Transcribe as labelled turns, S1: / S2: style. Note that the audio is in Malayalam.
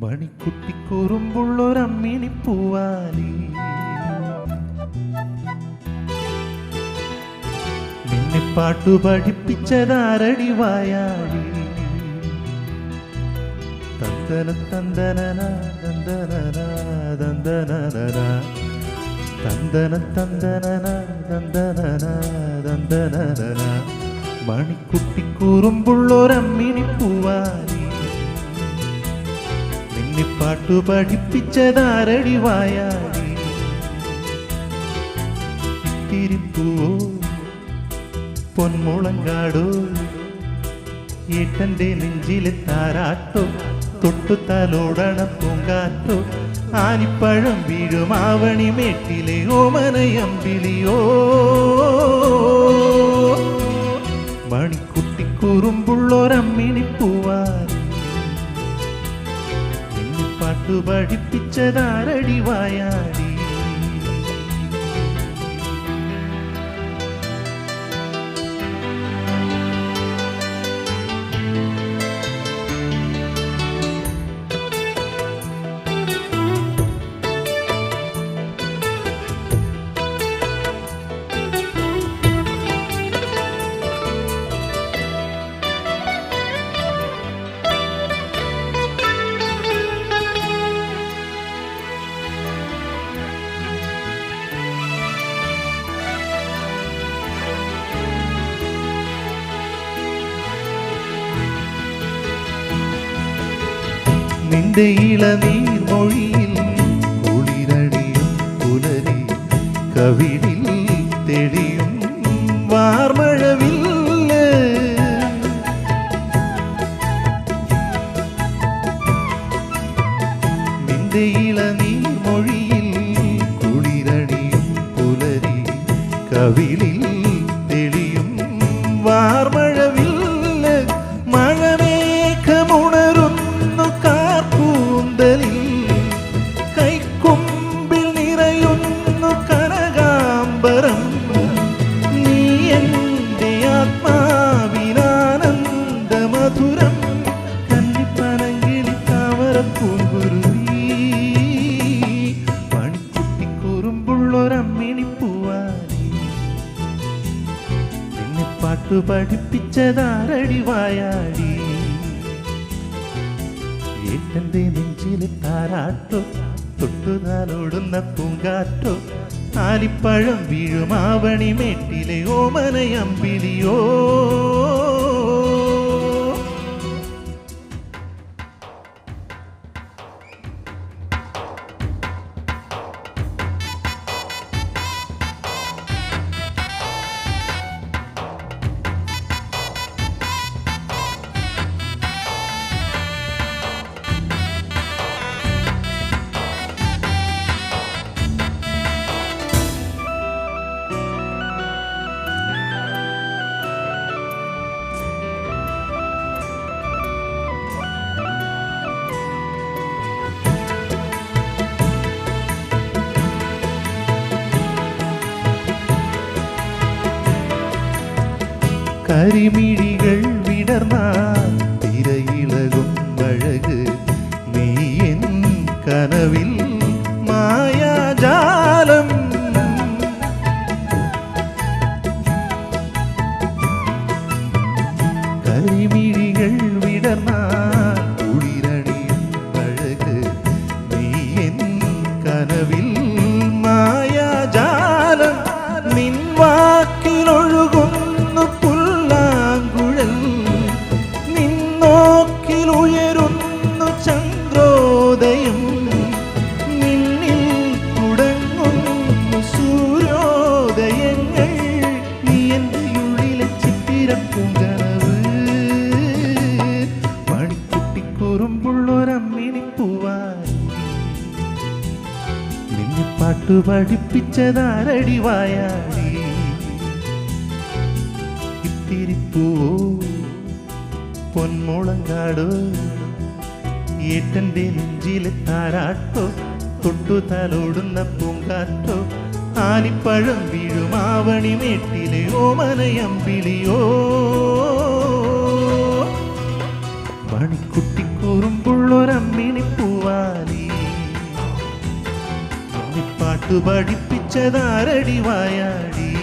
S1: മണിക്കുട്ടിക്കുറുമ്പുള്ളൊരമ്മിണി പൂവാലി. നിന്നെ പാട്ടു പഠിപ്പിച്ചതാരടി വായാടി തന്തന തന്തനന തന്തനന തന്തനന തന്തന തന്തന തന്തന തന്തനന മണിക്കുട്ടിക്കൂറുമ്പുള്ളൊരമ്മിണി പൂവാലി. പാട്ടു പഠിപ്പിച്ചതാരടി വായാടി? ഇത്തിരിപ്പൂവോ പൊന്മുളങ്കാടോ? ഏട്ടന്റെ നെഞ്ചിലെ താരാട്ടോ? തൊട്ടു തലോടണ പൂങ്കാറ്റോ? ആനിപ്പഴം വീഴും ആവണി മേട്ടിലെ ഓമനയമ്പിളിയോ? മണിക്കുട്ടിക്കുറുമ്പുള്ളൊരമ്മിണി പൂവാൻ പഠിപ്പിച്ചതാരടി വായാടി? നിന്റെ ഇളനീർ മൊഴിയിൽ കുളിരടിയും പുലരി കവിളിൽ തെളിയും വാർമഴവിൽ നിന്റെ ഇളനീർ മൊഴിയിൽ കുളിരണിയും പുലരി കവിളിൽ തെളിയും വാർമഴവില്ല് പാട്ടു പഠിപ്പിച്ചതാരടി വായാടി? നെഞ്ചിലെ താരാട്ടോ തൊട്ടുതാലോടുന്ന പൂങ്കാറ്റോ ആലിപ്പഴം വീഴുമാവണി മേട്ടിലെ ഓമനയമ്പിളിയോ? കരിമിഴികൾ വിടർന്ന തിരയിളകും അഴക് നീ എൻ കനവിൽ മായാജാലം. കരിമിഴികൾ വിടർന്ന ചിത്തിരപ്പൂങ്കനവ് മണിക്കുട്ടിക്കുറുമ്പുള്ളൊരമ്മിണി പൂവാൻ നിന്നെ പാട്ടു പഠിപ്പിച്ചതാരടി വായാടി. ഇത്തിരിപ്പൂവോ പൊന്മുളങ്കാടോ. ഏട്ടന്റെ നെഞ്ചിലെ താരാട്ടോ തൊട്ടു തലോടുന്ന പൂങ്കാറ്റോ. ആലിപ്പഴം ആവണി മേട്ടിലെ ഓമനയമ്പിളിയോ. മണിക്കുട്ടിക്ക് കുറുമ്പുള്ളൊരമ്മിണി പൂവാലി. പാട്ടു പഠിപ്പിച്ചതാരടി വായാടി.